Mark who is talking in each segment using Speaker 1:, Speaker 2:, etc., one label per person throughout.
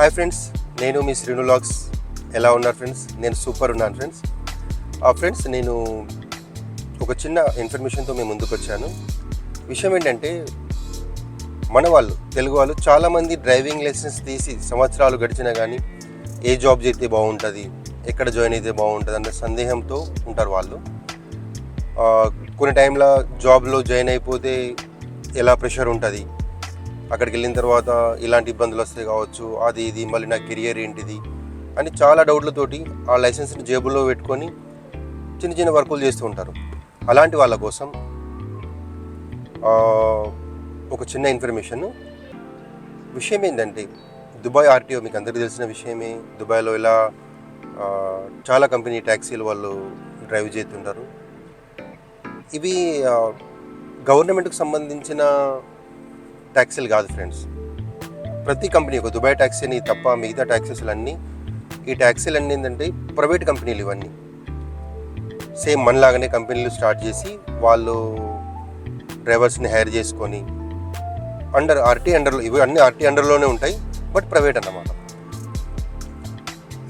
Speaker 1: Hi friends నేను మీ శ్రీనులాగ్స్ ఎలా ఉన్నారు ఫ్రెండ్స్ నేను సూపర్ ఉన్నాను ఫ్రెండ్స్ ఆ ఫ్రెండ్స్ నేను ఒక చిన్న ఇన్ఫర్మేషన్తో మేము ముందుకు వచ్చాను. విషయం ఏంటంటే మన వాళ్ళు తెలుగు వాళ్ళు చాలామంది డ్రైవింగ్ లైసెన్స్ తీసి సంవత్సరాలు గడిచినా కానీ ఏ జాబ్ చేస్తే బాగుంటుంది ఎక్కడ జాయిన్ అయితే బాగుంటుంది అన్న సందేహంతో ఉంటారు వాళ్ళు. కొన్ని టైంలో జాబ్లో జాయిన్ అయిపోతే ఎలా ప్రెషర్ ఉంటుంది అక్కడికి వెళ్ళిన తర్వాత ఇలాంటి ఇబ్బందులు వస్తాయి కావచ్చు అది ఇది మళ్ళీ నా కెరియర్ ఏంటిది అని చాలా డౌట్లతోటి ఆ లైసెన్స్ని జేబులో పెట్టుకొని చిన్న చిన్న వర్కులు చేస్తూ ఉంటారు. అలాంటి వాళ్ళ కోసం ఒక చిన్న ఇన్ఫర్మేషన్ విషయం ఏంటంటే దుబాయ్ ఆర్టీఓ మీకు అందరికీ తెలిసిన విషయమే. దుబాయ్లో ఇలా చాలా కంపెనీ ట్యాక్సీలు వాళ్ళు డ్రైవ్ చేస్తుంటారు. ఇవి గవర్నమెంట్కి సంబంధించిన ట్యాక్సీలు కాదు ఫ్రెండ్స్. ప్రతి కంపెనీ ఒక దుబాయ్ ట్యాక్సీని తప్ప మిగతా ట్యాక్సీలు అన్నీ ఈ ట్యాక్సీలు అన్నీ ఏంటంటే ప్రైవేట్ కంపెనీలు ఇవన్నీ. సేమ్ మనలాగానే కంపెనీలు స్టార్ట్ చేసి వాళ్ళు డ్రైవర్స్ని హైర్ చేసుకొని అండర్ ఆర్టీ అండర్లో ఇవి అన్ని ఆర్టీ అండర్లోనే ఉంటాయి బట్ ప్రైవేట్ అన్నమాట.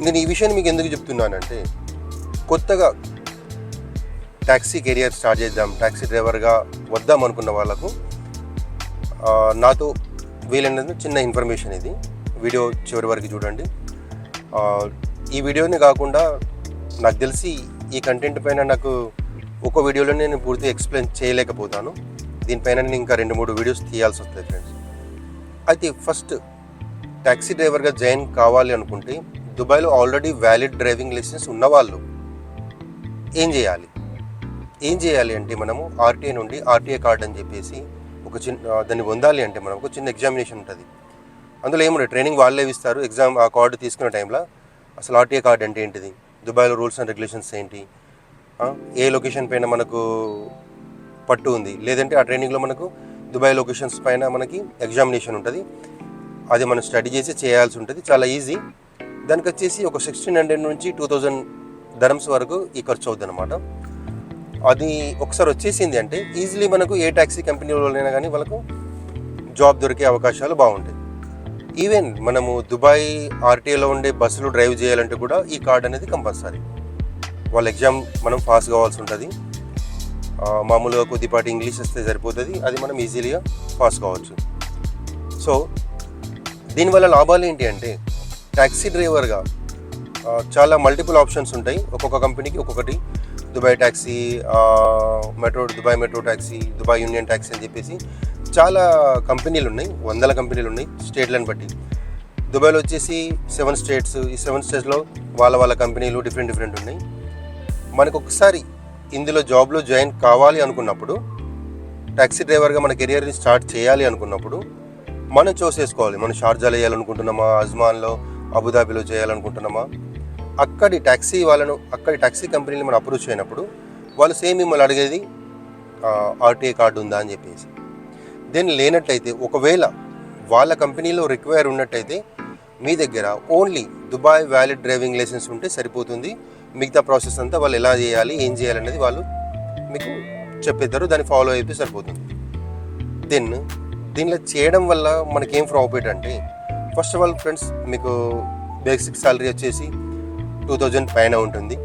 Speaker 1: నేను ఈ విషయాన్ని మీకు ఎందుకు చెప్తున్నానంటే కొత్తగా ట్యాక్సీ కెరియర్ స్టార్ట్ చేద్దాం ట్యాక్సీ డ్రైవర్గా వద్దాం అనుకున్న వాళ్ళకు నాతో వీలైనంత చిన్న ఇన్ఫర్మేషన్ ఇది. వీడియో చివరి వరకు చూడండి. ఈ వీడియోని కాకుండా నాకు తెలిసి ఈ కంటెంట్ పైన నాకు ఒక వీడియోలో నేను పూర్తి ఎక్స్ప్లెయిన్ చేయలేకపోతాను. దీనిపైన నేను ఇంకా రెండు మూడు వీడియోస్ తీయాల్సి వస్తుంది ఫ్రెండ్స్ అయితే ఫస్ట్ ట్యాక్సీ డ్రైవర్గా జాయిన్ కావాలి అనుకుంటే దుబాయ్లో ఆల్రెడీ వ్యాలిడ్ డ్రైవింగ్ లైసెన్స్ ఉన్నవాళ్ళు ఏం చేయాలి? ఏం చేయాలి అంటే మనము ఆర్టీఏ నుండి ఆర్టీఏ కార్డ్ అని చెప్పేసి ఒక చిన్న దాన్ని పొందాలి అంటే మనం ఒక చిన్న ఎగ్జామినేషన్ ఉంటుంది. అందులో ఏముండదు? ట్రైనింగ్ వాళ్ళే ఇస్తారు. ఎగ్జామ్ ఆ కార్డు తీసుకున్న టైంలో అసలు ఆర్టీఏ కార్డు అంటే ఏంటిది? దుబాయ్లో రూల్స్ అండ్ రెగ్యులేషన్స్ ఏంటి? ఏ లొకేషన్ పైన మనకు పట్టు ఉంది? లేదంటే ఆ ట్రైనింగ్లో మనకు దుబాయ్ లొకేషన్స్ పైన మనకి ఎగ్జామినేషన్ ఉంటుంది. అది మనం స్టడీ చేసి చేయాల్సి ఉంటుంది. చాలా ఈజీ దానికి వచ్చేసి ఒక సిక్స్టీన్ హండ్రెడ్ నుంచి టూ థౌజండ్ ధరమ్స్ వరకు ఈ ఖర్చు అవుతుంది అనమాట అది ఒకసారి వచ్చేసింది అంటే ఈజీలీ మనకు ఏ ట్యాక్సీ కంపెనీలోనైనా కానీ వాళ్ళకు జాబ్ దొరికే అవకాశాలు బాగుంటాయి. ఈవెన్ మనము దుబాయ్ ఆర్టీఏలో ఉండే బస్సులు డ్రైవ్ చేయాలంటే కూడా ఈ కార్డ్ అనేది కంపల్సరీ వాళ్ళ ఎగ్జామ్ మనం పాస్ కావాల్సి ఉంటుంది. మామూలుగా కొద్దిపాటి ఇంగ్లీష్ వస్తే సరిపోతుంది. అది మనం ఈజీలీగా పాస్ కావచ్చు. సో దీనివల్ల లాభాలు ఏంటి అంటే ట్యాక్సీ డ్రైవర్గా చాలా మల్టిపుల్ ఆప్షన్స్ ఉంటాయి. ఒక్కొక్క కంపెనీకి ఒక్కొక్కటి. Dubai taxi metro Dubai metro taxi Dubai union taxi అని చెప్పేసి చాలా కంపెనీలు ఉన్నాయి వందల కంపెనీలు ఉన్నాయి స్టేట్లను బట్టి. దుబాయ్లో వచ్చేసి సెవెన్ స్టేట్స్ ఈ సెవెన్ స్టేట్స్లో వాళ్ళ వాళ్ళ కంపెనీలు డిఫరెంట్ డిఫరెంట్ ఉన్నాయి. మనకు ఒకసారి ఇందులో జాబ్లో జాయిన్ కావాలి అనుకున్నప్పుడు ట్యాక్సీ డ్రైవర్గా మన కెరియర్ని స్టార్ట్ చేయాలి అనుకున్నప్పుడు మనం చూసేసుకోవాలి మనం షార్జాలో వేయాలనుకుంటున్నామా అజ్మాన్లో అబుదాబిలో చేయాలనుకుంటున్నామా అక్కడి ట్యాక్సీ వాళ్ళను అక్కడి ట్యాక్సీ కంపెనీని మనం అప్రోచ్ అయినప్పుడు వాళ్ళు సేమ్ మిమ్మల్ని అడిగేది ఆర్టీఏ కార్డు ఉందా? అని చెప్పేసి. దెన్ లేనట్టయితే ఒకవేళ వాళ్ళ కంపెనీలో రిక్వైర్ ఉన్నట్టయితే మీ దగ్గర only Dubai valid driving licence ఉంటే సరిపోతుంది. మిగతా ప్రాసెస్ అంతా వాళ్ళు ఎలా చేయాలి ఏం చేయాలనేది వాళ్ళు మీకు చెప్పేద్దరు దాన్ని ఫాలో అయితే సరిపోతుంది. దెన్ దీనిలో చేయడం వల్ల మనకేం ప్రాఫిట్ అంటే ఫస్ట్ ఆఫ్ ఆల్ ఫ్రెండ్స్ మీకు బేసిక్ శాలరీ వచ్చేసి టూ థౌజండ్ పైన ఉంటుంది.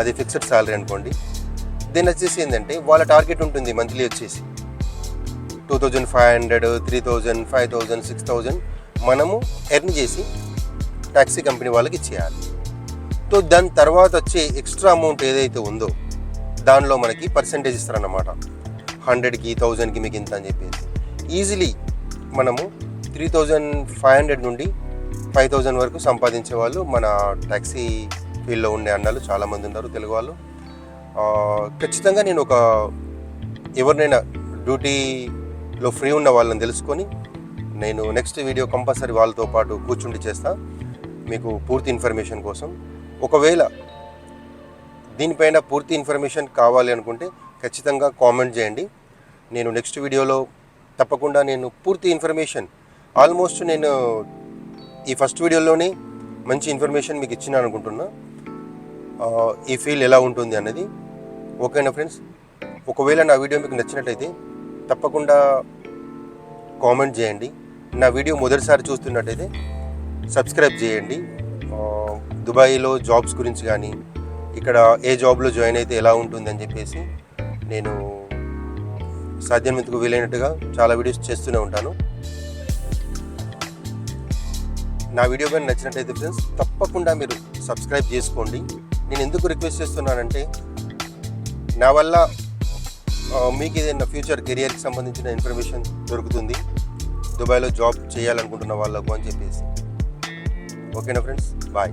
Speaker 1: అది ఫిక్స్డ్ సాలరీ అనుకోండి. దీని వచ్చేసి ఏంటంటే వాళ్ళ టార్గెట్ ఉంటుంది మంత్లీ వచ్చేసి. Two thousand five hundred three thousand five thousand six thousand మనము ఎర్న్ చేసి ట్యాక్సీ కంపెనీ వాళ్ళకి ఇచ్చేయాలి. సో దాని తర్వాత వచ్చే ఎక్స్ట్రా అమౌంట్ ఏదైతే ఉందో దానిలో మనకి పర్సంటేజ్ ఇస్తారన్నమాట. హండ్రెడ్కి థౌజండ్కి మీకు ఇంత అని చెప్పేసి. ఈజీలీ మనము త్రీ థౌజండ్ ఫైవ్ హండ్రెడ్ నుండి ఫైవ్ థౌజండ్ వరకు సంపాదించే వాళ్ళు మన ట్యాక్సీ ఫీల్డ్లో ఉండే అన్నలు చాలామంది ఉన్నారు తెలుగు వాళ్ళు. ఖచ్చితంగా నేను ఒక ఎవరినైనా డ్యూటీలో ఫ్రీ ఉన్న వాళ్ళని తెలుసుకొని నేను నెక్స్ట్ వీడియో కంపల్సరీ వాళ్ళతో పాటు కూర్చుండి చేస్తా మీకు పూర్తి ఇన్ఫర్మేషన్ కోసం. ఒకవేళ దీనిపైన పూర్తి ఇన్ఫర్మేషన్ కావాలి అనుకుంటే ఖచ్చితంగా కామెంట్ చేయండి. నేను నెక్స్ట్ వీడియోలో తప్పకుండా నేను పూర్తి ఇన్ఫర్మేషన్ ఆల్మోస్ట్ నేను ఈ ఫస్ట్ వీడియోలోనే మంచి ఇన్ఫర్మేషన్ మీకు ఇచ్చిన అనుకుంటున్నా. ఈ ఫీల్ ఎలా ఉంటుంది అనేది. ఓకేనా ఫ్రెండ్స్ ఒకవేళ నా వీడియో మీకు నచ్చినట్టయితే తప్పకుండా కామెంట్ చేయండి. నా వీడియో మొదటిసారి చూస్తున్నట్టయితే సబ్స్క్రైబ్ చేయండి. దుబాయ్లో జాబ్స్ గురించి కానీ ఇక్కడ ఏ జాబ్లో జాయిన్ అయితే ఎలా ఉంటుందని చెప్పేసి నేను సాధ్యమైనంతకు వీలైనట్టుగా చాలా వీడియోస్ చేస్తూనే ఉంటాను. నా వీడియో కానీ నచ్చినట్టయితే ఫ్రెండ్స్ తప్పకుండా మీరు సబ్స్క్రైబ్ చేసుకోండి. నేను ఎందుకు రిక్వెస్ట్ చేస్తున్నానంటే నా వల్ల మీకు ఏదైనా ఫ్యూచర్ కెరియర్కి సంబంధించిన ఇన్ఫర్మేషన్ దొరుకుతుంది. దుబాయ్లో జాబ్ చేయాలనుకుంటున్న వాళ్ళకు అని చెప్పేసి. ఓకేనా ఫ్రెండ్స్ బాయ్